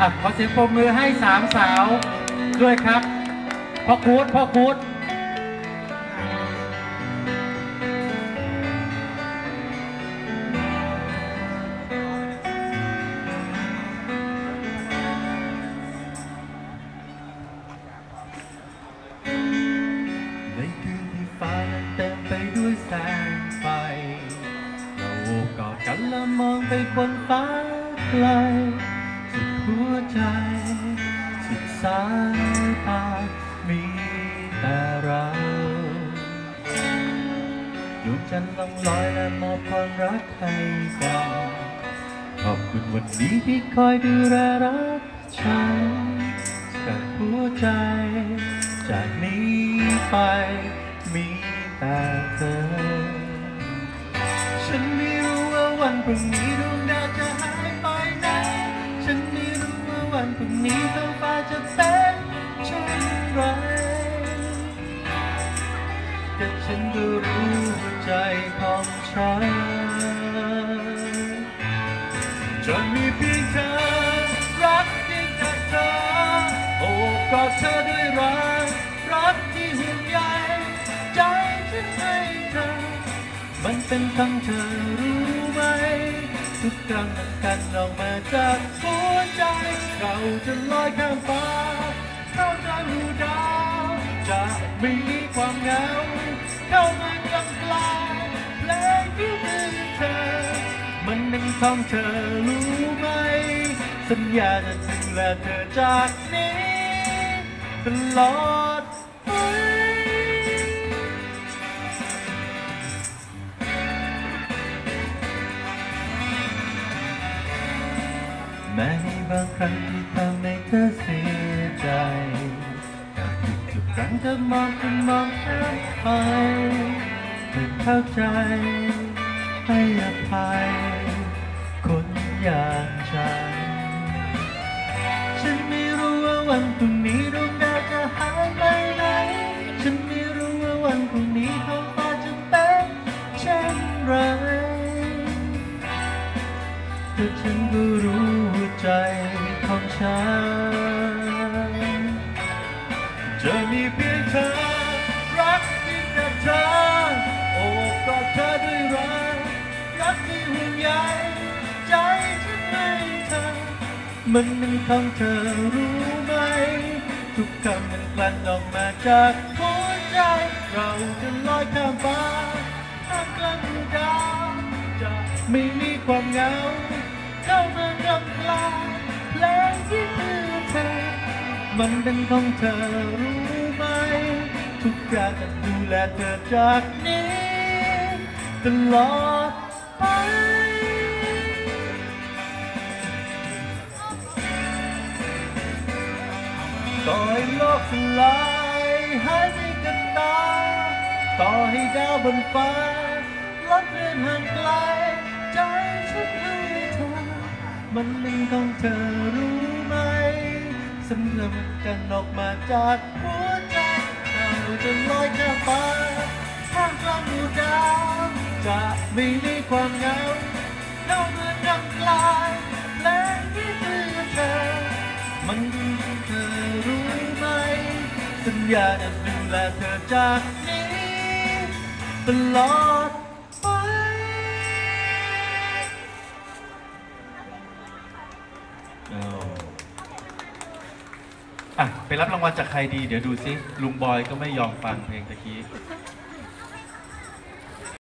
อะขอเสียงปรบมือให้สามสาวด้วยครับพ่อคูดพ่อคูดในคืนที่ฟ้าเต็มไปด้วยแสงไฟเราโอบกอดกันและมองไปบนฟ้าไกล ใจ สุดสายตามีแต่เราดวงจันทร์ลองลอยและมอบความรักให้กันขอบคุณวันนี้ที่คอยดูแลรักฉันกับหัวใจ จากนี้ไปมีแต่เธอ ฉันไม่รู้ว่าวันพรุ่งนี้ จะเป็นเช่นไรแต่ฉันก็รู้ใจของฉันจะมีเพียงเธอรักเพียงแต่เธอโอบกอดเธอด้วยรักรักที่ห่วงใยใจฉันให้เธอ มันเป็นของเธอรู้ไหม ทุกครั้งมันกันออกมาจากหัวใจ เราจะลอยข้ามฟ้าเข้าใจหูดาว จะมีความเหงาเข้ามากำกลายเพลงที่มีเธอ มันเป็นของเธอรู้ไหม สัญญาจะดูแลเธอจากนี้ตลอดไป แม้ในบางครั้งที่ทำให้เธอเสียใจแต่ทุกทุกๆครั้งเธอมองเธอมองข้ามไปเธอเข้าใจ ให้อภัย คนอย่างฉัน ฉันไม่รู้ว่าวันพรุ่ง แต่ฉันก็รู้ใจของฉัน จะมีเพียงเธอ รักเพียงแต่เธอ โอบกอดเธอด้วยรัก รักที่ห่วงใยใจฉันให้เธอ มันเป็นของเธอรู้ไหม ทุกคำมันกลั่นออกมาจากหัวใจ เราจะลอยข้ามฟ้าท่ามกลางดาวจะไม่มีความเหงา เข้ามากำลางเพลงที่เพื่อเธอ มันเป็นของเธอรู้ไหม ทุกอย่างจะดูแลเธอจากนี้ตลอดไปต่อให้โลกสลายหายไปกับตา ต่อให้ดาวบนฟ้าลดเลือนห่างไกล ใจฉันให้เธอ มันเป็นของเธอรู้ไหมสัญญามันกันออกมาจากหัวใจเราจะลอยข้ามฟ้าท่ามกลางหมู่ดาวจะไม่มีความเหงาเข้ามาดังกลายและที่คือเธอ มันดีที่เธอรู้ไหม สัญญาจะดูแลเธอจากนี้ตลอด อะไปรับรางวัลจากใครดี เดี๋ยวดูซิลุงบอยก็ไม่ยอมฟังเพลงตะกี้